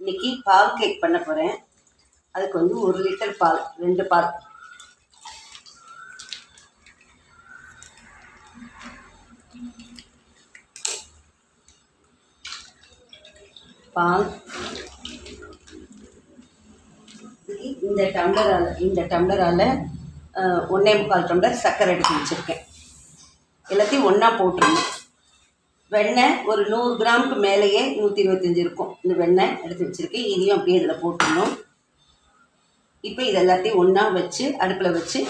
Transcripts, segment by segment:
இன்னைக்கு பால் கேக் பண்ண போகிறேன் அதுக்கு வந்து ஒரு லிட்டர் பால் ரெண்டு பால். பால். இந்த டம்ளரால் இந்த டம்ளரால் ஒன்றே முக்கால் டம்ளர் சர்க்கரை எடுத்து வச்சுருக்கேன். எல்லாத்தையும் ஒன்றா போட்டுருணும் வெண்ணெய் ஒரு நூறு கிராமுக்கு மேலேயே நூற்றி இருபத்தஞ்சி இருக்கும். இந்த வெண்ணெய் எடுத்து வச்சுருக்கேன். இதையும் அப்படியே இதில் போட்டுடணும். இப்போ இது எல்லாத்தையும் ஒன்றா வச்சு அடுப்பில் வச்சு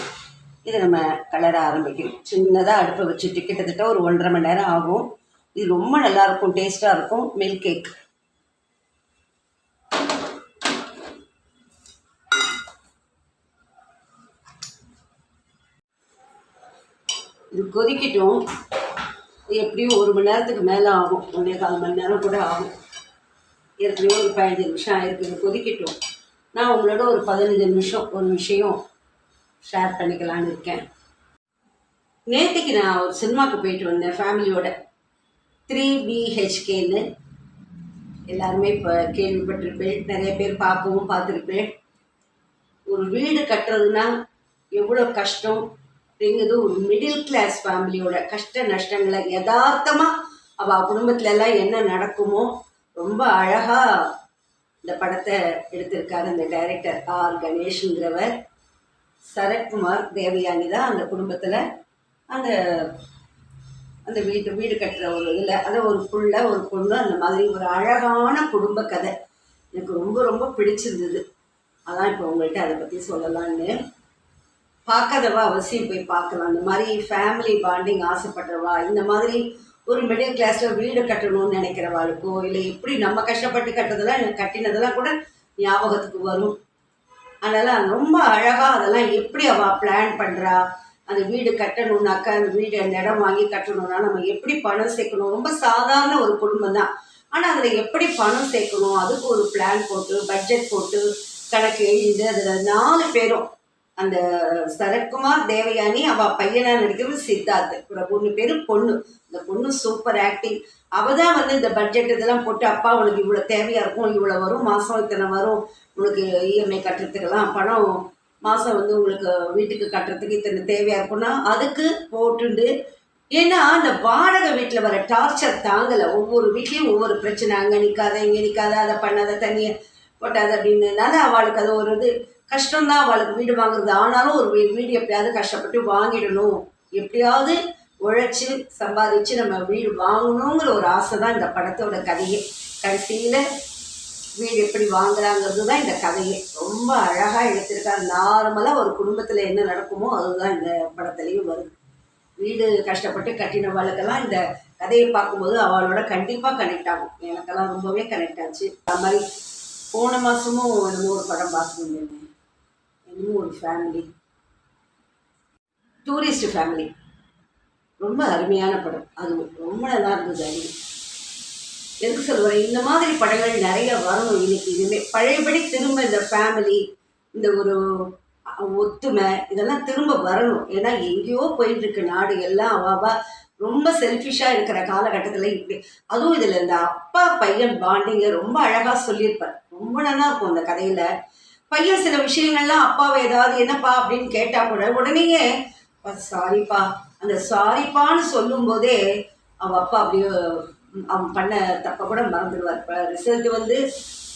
இதை நம்ம கலர ஆரம்பிக்கணும். சின்னதாக அடுப்பை வச்சுட்டு கிட்டத்தட்ட ஒரு ஒன்றரை மணி நேரம் ஆகும். இது ரொம்ப நல்லாயிருக்கும். டேஸ்ட்டாக இருக்கும். மில்க் கேக் இது கொதிக்கட்டும். எப்படியும் ஒரு மணி நேரத்துக்கு மேலே ஆகும். ஒன்றே கால் மணி நேரம் கூட ஆகும். ஏற்கனவே ஒரு பதினஞ்சு நிமிஷம் ஆயிருக்கு. கொதிக்கட்டும் நான் உங்களோட ஒரு பதினஞ்சு நிமிஷம் ஒரு விஷயம் ஷேர் பண்ணிக்கலான்னு இருக்கேன். நேற்றுக்கு நான் ஒரு சினிமாவுக்கு போயிட்டு வந்தேன் ஃபேமிலியோட. த்ரீ பிஹெச்கேன்னு எல்லாருமே இப்போ கேள்விப்பட்டிருப்பேன். நிறைய பேர் பார்க்கவும் பார்த்துருப்பேன். ஒரு வீடு கட்டுறதுனா எவ்வளோ கஷ்டம்? அப்படிங்கிறது ஒரு மிடில் கிளாஸ் ஃபேமிலியோட கஷ்ட நஷ்டங்களை யதார்த்தமாக அவள் குடும்பத்துல எல்லாம் என்ன நடக்குமோ ரொம்ப அழகாக இந்த படத்தை எடுத்திருக்காரு அந்த டைரக்டர் ஆர் கணேஷுங்கிறவர். சரத்குமார் தேவயானி தான் அந்த குடும்பத்தில் அந்த அந்த வீட்டு வீடு கட்டுற ஒரு இதில் அதை ஒரு புள்ள ஒரு பொண்ணு அந்த மாதிரி ஒரு அழகான குடும்ப கதை. எனக்கு ரொம்ப ரொம்ப பிடிச்சிருந்தது. அதான் இப்போ உங்கள்கிட்ட அதை பற்றி சொல்லலான்னு. பார்க்காதவா அவசியம் போய் பார்க்கலாம். இந்த மாதிரி ஃபேமிலி பாண்டிங் ஆசைப்படுறவா இந்த மாதிரி ஒரு மிடில் கிளாஸில் வீடு கட்டணும்னு நினைக்கிறவாளுக்கோ இல்லை எப்படி நம்ம கஷ்டப்பட்டு கட்டுறதெல்லாம் எனக்கு கட்டினதெல்லாம் கூட ஞாபகத்துக்கு வரும். அதனால் ரொம்ப அழகாக அதெல்லாம் எப்படி அவள் பிளான் பண்ணுறா அந்த வீடு கட்டணும்னாக்கா அந்த வீடு அந்த இடம் வாங்கி கட்டணும்னா நம்ம எப்படி பணம் சேர்க்கணும்? ரொம்ப சாதாரண ஒரு குடும்பம் தான். ஆனால் அதில் எப்படி பணம் சேர்க்கணும்? அதுக்கு ஒரு பிளான் போட்டு பட்ஜெட் போட்டு கணக்கு எழுதி அதில் நாலு பேரும் அந்த சரத்குமார் தேவயானி அவ பையனா நடிக்கிறது சித்தார்த். பிரபுன்னு பேரு பொண்ணு. இந்த பொண்ணு சூப்பர் ஆக்டிங் அவ தான் வந்து இந்த பட்ஜெட் இதெல்லாம் போட்டு அப்பா உனக்கு இவ்வளோ தேவையா இருக்கும்? இவ்வளோ வரும்? மாசம் இத்தனை வரும்? உனக்கு இஎம்ஐ கட்டுறதுக்கெல்லாம் பணம்? மாசம் வந்து உங்களுக்கு வீட்டுக்கு கட்டுறதுக்கு இத்தனை தேவையா இருக்கும்னா அதுக்கு போட்டுண்டு. ஏன்னா அந்த வாடகை வீட்டில் வர டார்ச்சர் தாங்கலை. ஒவ்வொரு வீட்லேயும் ஒவ்வொரு பிரச்சனை. அங்கே நிற்காத இங்கே நிற்காத அதை பண்ணாத தண்ணியை போட்டாத அப்படின்னனால அவளுக்கு அது ஒரு இது. கஷ்டம்தான் அவளுக்கு வீடு வாங்குறது. ஆனாலும் ஒரு வீ- வீடு எப்படியாவது கஷ்டப்பட்டு வாங்கிடணும். எப்படியாவது உழைச்சி சம்பாதிச்சு நம்ம வீடு வாங்கணுங்கிற ஒரு ஆசை தான் இந்த படத்தோட கதையே. கடைசியில் வீடு எப்படி வாங்குறாங்கிறது தான் இந்த கதையே. ரொம்ப அழகாக எடுத்திருக்காரு. நார்மலாக ஒரு குடும்பத்தில் என்ன நடக்குமோ அதுதான் இந்த படத்துலேயும் வருது வீடு கஷ்டப்பட்டு கட்டினவளுக்கெல்லாம் இந்த கதையை பார்க்கும்போது அவளோட கண்டிப்பாக கனெக்ட் ஆகும். எனக்கெல்லாம் ரொம்பவே கனெக்ட் ஆச்சு. அது மாதிரி போன மாதமும் ஒரு படம் பார்த்துருந்தேன். இன்னும் ஒரு ஃபேமிலி டூரிஸ்ட் ஃபேமிலி ரொம்ப அருமையான படம். அது ரொம்ப நல்லா இருந்தது அது. எதுக்கு சொல்லுவேன் இந்த மாதிரி படங்கள் நிறைய வரணும் இன்னைக்கு. இதுவுமே பழையபடி திரும்ப இந்த ஃபேமிலி இந்த ஒரு ஒத்துமை இதெல்லாம் திரும்ப வரணும். ஏன்னா எங்கேயோ போயிட்டு இருக்கு நாடு. எல்லாம் அவாவா ரொம்ப செல்ஃபிஷாக இருக்கிற காலகட்டத்தில் இப்படி. அதுவும் இதில் இந்த அப்பா பையன் பாண்டிங்க ரொம்ப அழகாக சொல்லியிருப்பார். ரொம்ப நல்லா இருக்கும் அந்த கதையில். பையன் சில விஷயங்கள்லாம் அப்பாவை ஏதாவது என்னப்பா அப்படின்னு கேட்டால் கூட உடனேயே சாரிப்பா அந்த சாரிப்பான்னு சொல்லும்போதே அவ அப்பா அப்படியே அவன் பண்ண தப்ப கூட மறந்துடுவார். இப்போ ரிசல்ட் வந்து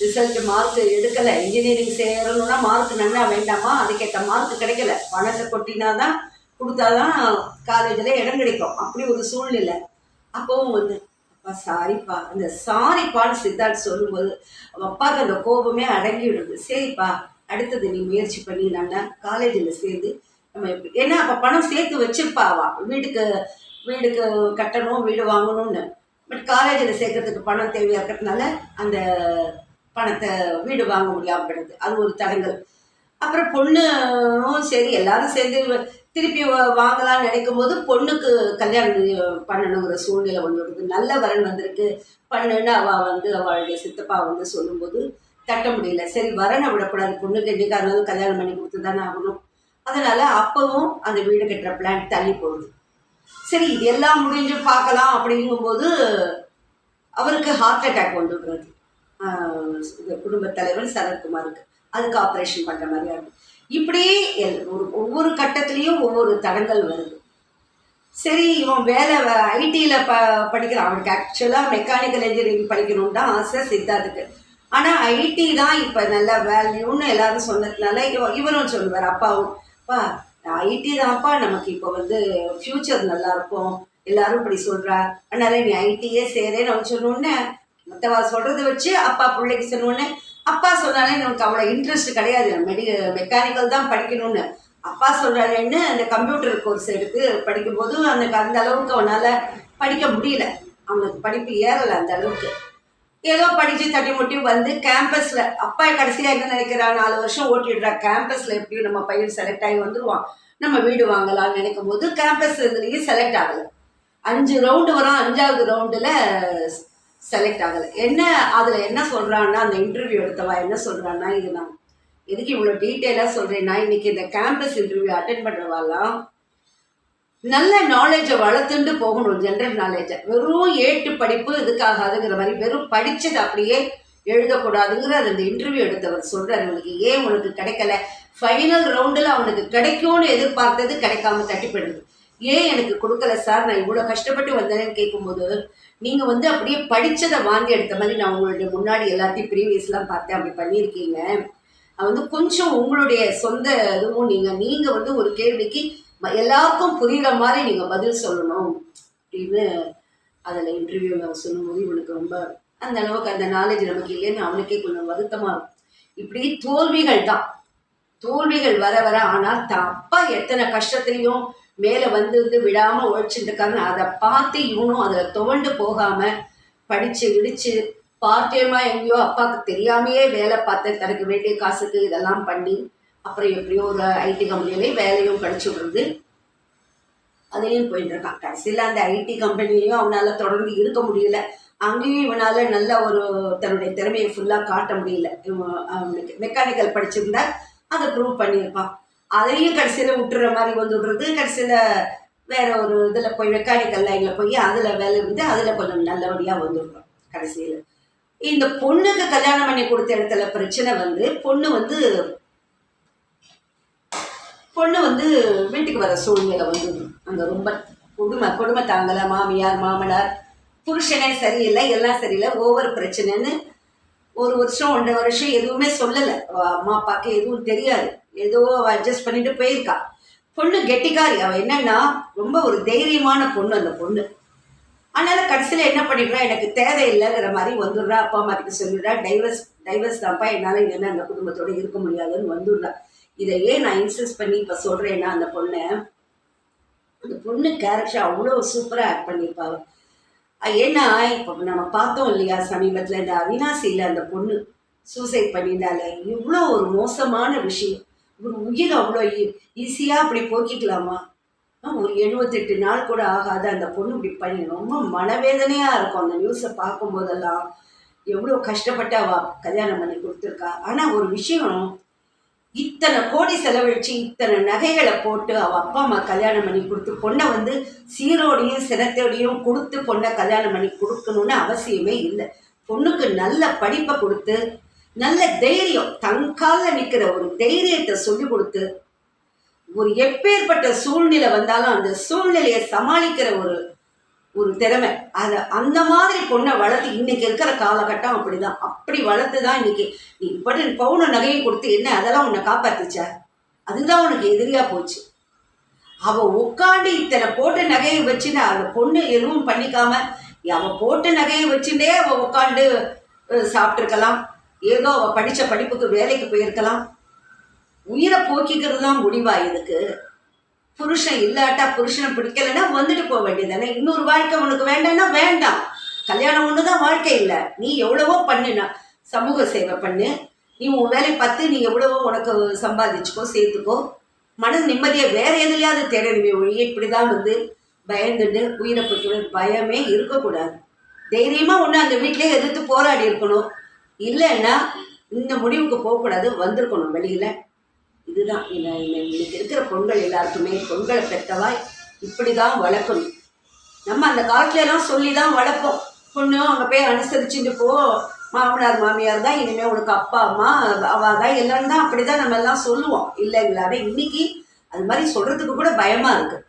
ரிசல்ட் மார்க் எடுக்கலை. இன்ஜினியரிங் சேரணும்னா மார்க் நல்லா வேண்டாமா? அதுக்கேற்ற மார்க் கிடைக்கல. பணத்தை கொட்டினா தான் கொடுத்தாதான் காலேஜில் இடம் கிடைக்கும். அப்படி ஒரு சூழ்நிலை. அப்போவும் வந்து அப்பா சாரிப்பா அந்த சாரிப்பான்னு சித்தார்த் சொல்லும்போது அப்பாவுக்கு அந்த கோபமே அடங்கிவிடுது. சரிப்பா அடுத்தது நீ முயற்சி பண்ணி நான் காலேஜில் சேர்ந்து நம்ம எப்படி ஏன்னா அப்போ பணம் சேர்த்து வச்சிருப்பாவா? வீட்டுக்கு வீடுக்கு கட்டணும் வீடு வாங்கணும்னு. பட் காலேஜில் சேர்க்கறதுக்கு பணம் தேவையாக இருக்கிறதுனால அந்த பணத்தை வீடு வாங்க முடியாமல் அது ஒரு தடங்கல். அப்புறம் பொண்ணும் சரி எல்லாரும் சேர்ந்து திருப்பி வ- வாங்கலாம்னு நினைக்கும் போது பொண்ணுக்கு கல்யாணம் பண்ணணுங்கிற சூழ்நிலை ஒன்று இருக்குது நல்ல வரன் வந்திருக்கு. பண்ணுன்னு அவள் வந்து அவளுடைய சித்தப்பா வந்து சொல்லும்போது தட்ட முடியல. சரி வரனை விடக்கூடாது. பொண்ணுக்கு என்னைக்கா இருந்தாலும் கல்யாணம் பண்ணி கொடுத்து தானே ஆகணும். அதனால அப்பவும் அந்த வீடு கட்டுற பிளான் தள்ளி போகுது. சரி இது எல்லாம் முடிஞ்சு பார்க்கலாம் அப்படிங்கும்போது அவருக்கு ஹார்ட் அட்டாக் வந்துடுறது இந்த குடும்பத் தலைவர் சரத்குமாருக்கு. அதுக்கு ஆப்ரேஷன் பண்ணுற மாதிரியா இருக்கும். இப்படியே ஒரு ஒவ்வொரு கட்டத்துலேயும் ஒவ்வொரு தடங்கள் வருது. சரி இவன் வேலை ஐடியில் ப படிக்கிறான். அவனுக்கு ஆக்சுவலாக மெக்கானிக்கல் இன்ஜினியரிங் படிக்கணும்னு தான் ஆசை சித்தார்த்துக்கு. ஆனால் ஐடி தான் இப்போ நல்ல வேல்யூன்னு எல்லாரும் சொன்னதுனால இவ இவரும் சொல்லுவார் அப்பாவும் அப்பா ஐடி தான்ப்பா நமக்கு இப்போ வந்து ஃப்யூச்சர் நல்லா இருக்கும். எல்லாரும் இப்படி சொல்கிறா அதனால நீ ஐடியே சேரேன்னு அவன் சொன்னோடனே மற்றவா சொல்கிறத வச்சு அப்பா பிள்ளைக்கு சொன்னோடனே அப்பா சொன்னாலே நமக்கு அவ்வளோ இன்ட்ரெஸ்ட் கிடையாது. மெடி மெக்கானிக்கல் தான் படிக்கணும்னு. அப்பா சொல்கிறாருன்னு அந்த கம்ப்யூட்டர் கோர்ஸ் எடுத்து படிக்கும்போது அவனுக்கு அந்த அளவுக்கு அவனால் படிக்க முடியல. அவனுக்கு படிப்பு ஏறலை அந்த அளவுக்கு. ஏதோ படித்து தட்டி முட்டி வந்து கேம்பஸில் அப்பா கடைசியாக என்ன நினைக்கிறான் நாலு வருஷம் ஓட்டிடுறா. கேம்பஸில் எப்படியும் நம்ம பையன் செலக்ட் ஆகி வந்துடுவான் நம்ம வீடு வாங்கலாம்னு நினைக்கும் போது கேம்பஸ் இதுலேயும் செலக்ட் ஆகலை. அஞ்சு ரவுண்டு வரும். அஞ்சாவது ரவுண்டில் செலக்ட் ஆகலை. என்ன அதில் என்ன சொல்கிறான்னா அந்த இன்டர்வியூ எடுத்தவா என்ன சொல்கிறான்னா இது நான் எதுக்கு இவ்வளோ டீட்டெயிலாக சொல்கிறேன்னா இன்னைக்கு இந்த கேம்பஸ் இன்டர்வியூ அட்டன் பண்ணுறவாலாம் நல்ல நாலேஜை வளர்த்துண்டு போகணும் ஜென்ரல் நாலேஜை வெறும் ஏட்டு படிப்பு இதுக்காகாதுங்கிற மாதிரி வெறும் படித்தது அப்படியே எழுதக்கூடாதுங்கிற அந்த இன்டர்வியூ எடுத்தவர் சொல்கிறார் இவனுக்கு ஏன் உனக்கு கிடைக்கல. ஃபைனல் ரவுண்டில் அவனுக்கு கிடைக்கும்னு எதிர்பார்த்தது கிடைக்காம தட்டிப்படுது ஏன் எனக்கு கொடுக்கல சார்? நான் இவ்வளோ கஷ்டப்பட்டு வந்தேன்னு கேட்கும்போது நீங்கள் வந்து அப்படியே படித்ததை வாந்தி எடுத்த மாதிரி நான் உங்களுடைய முன்னாடி எல்லாத்தையும் ப்ரீவியஸ்லாம் பார்த்தேன் அப்படி பண்ணியிருக்கீங்க. வந்து கொஞ்சம் உங்களுடைய சொந்த இதுவும் நீங்கள் நீங்கள் வந்து ஒரு கேள்விக்கு எல்லாருக்கும் புரிகிற மாதிரி நீங்கள் பதில் சொல்லணும் அப்படின்னு அதில் இன்டர்வியூவில் சொல்லும்போது இவனுக்கு ரொம்ப அந்த அளவுக்கு அந்த நாலேஜ் நமக்கு இல்லைன்னு அவனுக்கே கொஞ்சம் வருத்தமாக இருக்கும். இப்படி தோல்விகள் தான். தோல்விகள் வர வர ஆனால் தப்பாக எத்தனை கஷ்டத்துலையும் மேலே வந்து வந்து விடாமல் உழைச்சிட்டு இருக்காங்க அதை பார்த்து இவனும் அதில் துவண்டு போகாமல் படித்து விடித்து பார்ட் டைமாக எங்கேயோ அப்பாவுக்கு தெரியாமையே வேலை பார்த்து தனக்கு வேண்டிய காசுக்கு இதெல்லாம் பண்ணி அப்புறம் எப்படியோ ஒரு ஐடி கம்பெனிலே வேலையும் கிடச்சி விடுறது அதுலேயும் போயிட்டு இருக்கான் கடைசியில் அந்த ஐடி கம்பெனிலையும் அவனால் தொடர்ந்து இருக்க முடியல. அங்கேயும் இவனால் நல்ல ஒரு தன்னுடைய திறமையை ஃபுல்லாக காட்ட முடியல. இவன் அவனுக்கு மெக்கானிக்கல் படிச்சிருந்தா அதை ப்ரூவ் பண்ணியிருப்பான். அதையும் கடைசியில் விட்டுற மாதிரி வந்து விடுறது. கடைசியில் வேற ஒரு இதில் போய் மெக்கானிக்கல் லைனில் போய் அதில் வேலை இருந்து அதில் கொஞ்சம் நல்லபடியாக வந்துடுறோம் கடைசியில். இந்த பொண்ணுக்கு கல்யாணம் பண்ணி கொடுத்த இடத்துல பிரச்சனை வந்து பொண்ணு வந்து பொண்ணு வந்து வீட்டுக்கு வர சூழ்நிலை வந்து அங்கே ரொம்ப குடும்ப குடும்ப தாங்கலை. மாமியார் மாமனார் புருஷனே சரியில்லை எல்லாம் சரியில்லை. ஒவ்வொரு பிரச்சனைன்னு ஒரு வருஷம் ஒன்றரை வருஷம் எதுவுமே சொல்லலை. அம்மா அப்பாவுக்கு எதுவும் தெரியாது. ஏதோ அட்ஜஸ்ட் பண்ணிட்டு போயிருக்கா. பொண்ணு கெட்டிக்காரி. அவள் என்னன்னா ரொம்ப ஒரு தைரியமான பொண்ணு அந்த பொண்ணு. அதனால கடைசியில் என்ன பண்ணிடுறா எனக்கு தேவையில்லைங்கிற மாதிரி வந்துடுறா அப்பா அம்மா கிட்ட சொல்லிடுறா. டைவர்ஸ் டைவர்ஸ் தான்ப்பா என்னால் இனிமேல் அந்த குடும்பத்தோட இருக்க முடியாதுன்னு வந்துடுறா. இதை ஏன் நான் இன்சிஸ்ட் பண்ணி இப்போ சொல்கிறேன்னா அந்த பொண்ணை அந்த பொண்ணு கேரக்டர் அவ்வளோ சூப்பராக ஆக்ட் பண்ணியிருப்பா ஏன்னா இப்போ நம்ம பார்த்தோம் இல்லையா சமீபத்தில் இந்த அவினாசியில் அந்த பொண்ணு சூசைட் பண்ணியிருந்தால இவ்வளோ ஒரு மோசமான விஷயம். ஒரு உயிர் அவ்வளோ ஈஸியாக அப்படி போக்கிக்கலாமா? ஒரு எழுபத்தெட்டு நாள் கூட ஆகாத. அந்த பொண்ணு இப்படி பண்ணி ரொம்ப மனவேதனையாக இருக்கும். அந்த நியூஸை பார்க்கும்போதெல்லாம் எவ்வளோ கஷ்டப்பட்டு அவ கல்யாணம் பண்ணி கொடுத்துருக்கா. ஆனால் ஒரு விஷயம் இத்தனை கோடி செலவழிச்சு இத்தனை நகைகளை போட்டு அவள் அப்பா அம்மா கல்யாணம் பண்ணி கொடுத்து பொண்ணை வந்து சீரோடையும் சிரத்தோடையும் கொடுத்து பொண்ணை கல்யாணம் பண்ணி கொடுக்கணும்னு அவசியமே இல்லை. பொண்ணுக்கு நல்ல படிப்பை கொடுத்து நல்ல தைரியம். தங்கால நிற்கிற ஒரு தைரியத்தை சொல்லி கொடுத்து ஒரு எப்பேற்பட்ட சூழ்நிலை வந்தாலும் அந்த சூழ்நிலையை சமாளிக்கிற ஒரு ஒரு திறமை. அதை அந்த மாதிரி பொண்ணை வளர்த்து இன்னைக்கு இருக்கிற காலகட்டம் அப்படிதான். அப்படி வளர்த்து தான் இன்னைக்கு. நீ இப்படி பவுன நகையை கொடுத்து என்ன அதெல்லாம் உன்னை காப்பாத்துச்ச? அதுதான் உனக்கு எதிரியா போச்சு. அவ உட்காந்து இத்தனை போட்ட நகையை வச்சுன்னு அந்த பொண்ணு எதுவும் பண்ணிக்காம அவ போட்ட நகையை வச்சுட்டே அவ உட்காந்து சாப்பிட்ருக்கலாம் ஏதோ அவ படிச்ச படிப்புக்கு வேலைக்கு போயிருக்கலாம். உயிரை போக்கிக்கிறது தான் முடிவா இதுக்கு? புருஷன் இல்லாட்டா புருஷனை பிடிக்கலைன்னா வந்துட்டு போக வேண்டியதானே இன்னொரு வாழ்க்கை உனக்கு வேண்டாம்னா வேண்டாம். கல்யாணம் ஒன்று தான் வாழ்க்கை இல்லை. நீ எவ்வளவோ பண்ணுனா சமூக சேவை பண்ணு. நீ உன் வேலை பார்த்து நீ எவ்வளவோ உனக்கு சம்பாதிச்சுக்கோ சேர்த்துக்கோ. மன நிம்மதியை வேற எதுலையாவது தேடணுமே ஒழிய இப்படி தான் வந்து பயந்துட்டு உயிரை போய்க்கிற பயமே இருக்கக்கூடாது. தைரியமாக ஒன்று அந்த வீட்டிலே எதிர்த்து போராடி இருக்கணும். இல்லைன்னா இந்த முடிவுக்கு போகக்கூடாது வந்திருக்கணும் வெளியில். இதுதான் இன்ன- இன்னைக்கு இருக்கிற பொங்கல் எல்லாருக்குமே பொங்கல் பெற்றவாய் இப்படி தான் வளர்க்கணும். நம்ம அந்த காலத்துல எல்லாம் சொல்லி தான் வளர்ப்போம். பொண்ணு அங்கே போய் அனுசரிச்சுட்டு போ மாமனார் மாமியார் தான் இனிமேல் உனக்கு அப்பா அம்மா அவள் தான் எல்லாரும் தான் அப்படி தான் நம்ம எல்லாம் சொல்லுவோம். இல்லைங்களா? இன்னைக்கு அது மாதிரி சொல்கிறதுக்கு கூட பயமாக இருக்கு.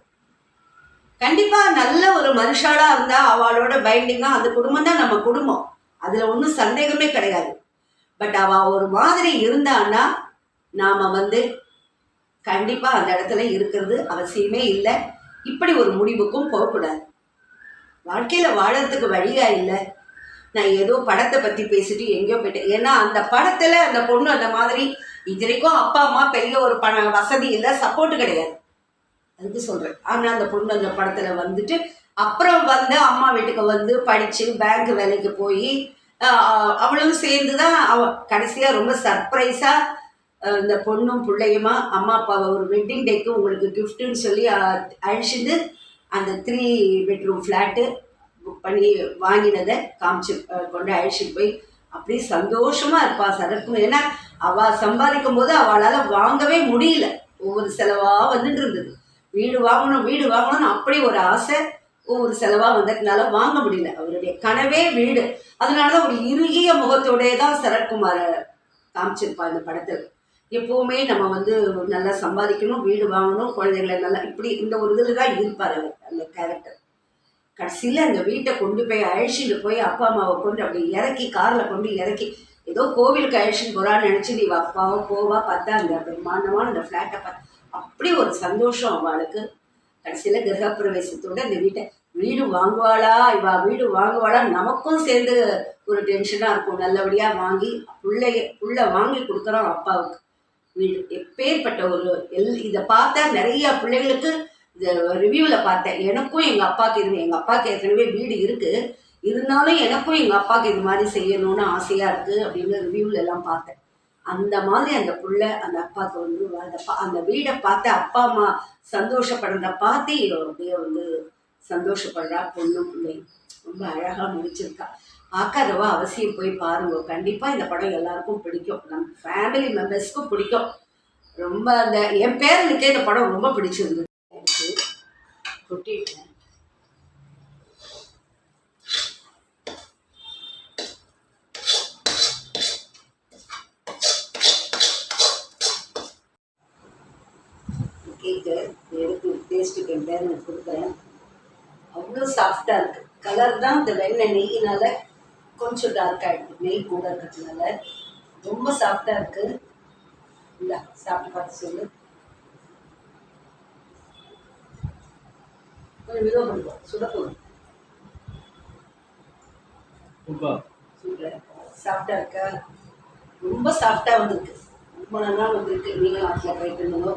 கண்டிப்பாக நல்ல ஒரு மனுஷாலாக இருந்தால் அவளோட பைண்டிங்காக அந்த குடும்பம் தான் நம்ம குடும்பம். அதில் ஒன்றும் சந்தேகமே கிடையாது. பட் அவள் ஒரு மாதிரி இருந்தான்னா நாம் வந்து கண்டிப்பாக அந்த இடத்துல இருக்கிறது அவசியமே இல்லை. இப்படி ஒரு முடிவுக்கும் போகக்கூடாது. வாழ்க்கையில் வாழறதுக்கு வழியா இல்லை. நான் ஏதோ படத்தை பற்றி பேசிட்டு எங்கேயோ போயிட்டேன். ஏன்னா அந்த படத்தில் அந்த பொண்ணு அந்த மாதிரி இதுவரைக்கும் அப்பா அம்மா பெரிய ஒரு பண வசதி இல்லை சப்போர்ட் கிடையாது. அதுக்கு சொல்கிறேன் ஆனால் அந்த பொண்ணு அந்த படத்தில் வந்துட்டு அப்புறம் வந்து அம்மா வீட்டுக்கு வந்து படித்து பேங்க் வேலைக்கு போய் அவளும் சேர்ந்து தான் அவ கடைசியாக ரொம்ப சர்ப்ரைஸாக இந்த பொண்ணும் பிள்ளையுமா அம்மா அப்பாவை ஒரு வெட்டிங் டேக்கு உங்களுக்கு கிஃப்ட்டுன்னு சொல்லி அழிச்சிட்டு அந்த த்ரீ பெட்ரூம் ஃப்ளாட்டு புக் பண்ணி வாங்கினதை காமிச்சு கொண்டு அழிச்சிட்டு போய் அப்படியே சந்தோஷமா இருப்பா சரக்கும் ஏன்னா அவ சம்பாதிக்கும் போது அவளால் வாங்கவே முடியல. ஒவ்வொரு செலவா வந்துட்டு இருந்தது. வீடு வாங்கணும் வீடு வாங்கணும்னு அப்படி ஒரு ஆசை ஒவ்வொரு செலவாக வந்ததுனால வாங்க முடியல. அவருடைய கனவே வீடு. அதனால தான் ஒரு இறுகிய முகத்தோடே தான் சரத்குமாரை காமிச்சிருப்பா இந்த படத்தில். எப்பவுமே நம்ம வந்து நல்லா சம்பாதிக்கணும் வீடு வாங்கணும் குழந்தைகளை நல்லா இப்படி இந்த ஒரு இதில் தான் இருப்பார் அவர் அந்த கேரக்டர் கடைசியில் அந்த வீட்டை கொண்டு போய் அழைச்சிட்டு போய் அப்பா அம்மாவை கொண்டு அப்படி இறக்கி காரில் கொண்டு இறக்கி ஏதோ கோவிலுக்கு அழைச்சிட்டு போகிறான்னு நினச்சி நீ அப்பாவோ போவா பார்த்தா அந்த பிரம்மாண்டமான அந்த ஃப்ளாட்டை பார்த்து அப்படி ஒரு சந்தோஷம் அவளுக்கு. கடைசியில் கிரகப்பிரவேசத்தோட இந்த வீட்டை வீடு வாங்குவாளா? இவா வீடு வாங்குவாளா? நமக்கும் சேர்ந்து ஒரு டென்ஷனாக இருக்கும். நல்லபடியாக வாங்கி பிள்ளைய புள்ள வாங்கி கொடுக்குறோம் அப்பாவுக்கு. வீடு எப்பேற்பட்ட ஒரு எல் இதை பார்த்தா நிறைய பிள்ளைகளுக்கு இந்த ரிவ்யூவில் பார்த்தேன். எனக்கும் எங்கள் அப்பாவுக்கு இது எங்கள் அப்பாவுக்கு ஏற்கனவே வீடு இருக்குது இருந்தாலும் எனக்கும் எங்கள் அப்பாவுக்கு இது மாதிரி செய்யணும்னு ஆசையாக இருக்குது அப்படின்னு ரிவ்யூவில் எல்லாம் பார்த்தேன். அந்த மாதிரி அந்த புள்ள அந்த அப்பாவுக்கு வந்து அந்த அந்த வீடை பார்த்து அப்பா அம்மா சந்தோஷப்படுறத பார்த்து இவ அப்படியே வந்து சந்தோஷப்படுறா. பொண்ணு பிள்ளை ரொம்ப அழகாக முடிச்சிருக்கா. பார்க்காதவா அவசியம் போய் பாருங்க. கண்டிப்பாக இந்த படம் எல்லாருக்கும் பிடிக்கும். நம்ம ஃபேமிலி மெம்பர்ஸ்க்கும் பிடிக்கும். ரொம்ப அந்த என் பேரனுக்கே இந்த படம் ரொம்ப பிடிச்சிருந்தது. எனக்கு கொட்டிட்டேன். என் பேரனுக்கு கொடுக்குறேன். அவ்வளோ சாஃப்டாக இருக்குது கலர் தான் இந்த வெண்ணெய் நெய்யினால கொஞ்சம் டார்க் ஆகிடுது நெய் கூட இருக்கிறதுனால ரொம்ப சாஃப்டாக இருக்குது இந்த சாப்பிட்டு பார்த்து சொல்லு. மிதம் பண்ணுவோம் சுடப்போம் சூப்பர் சாஃப்டாக இருக்கா? ரொம்ப சாஃப்டாக வந்திருக்கு. ரொம்ப நல்லா வந்திருக்கு. நீங்களும் ஆட்டில் ட்ரை பண்ணுங்க.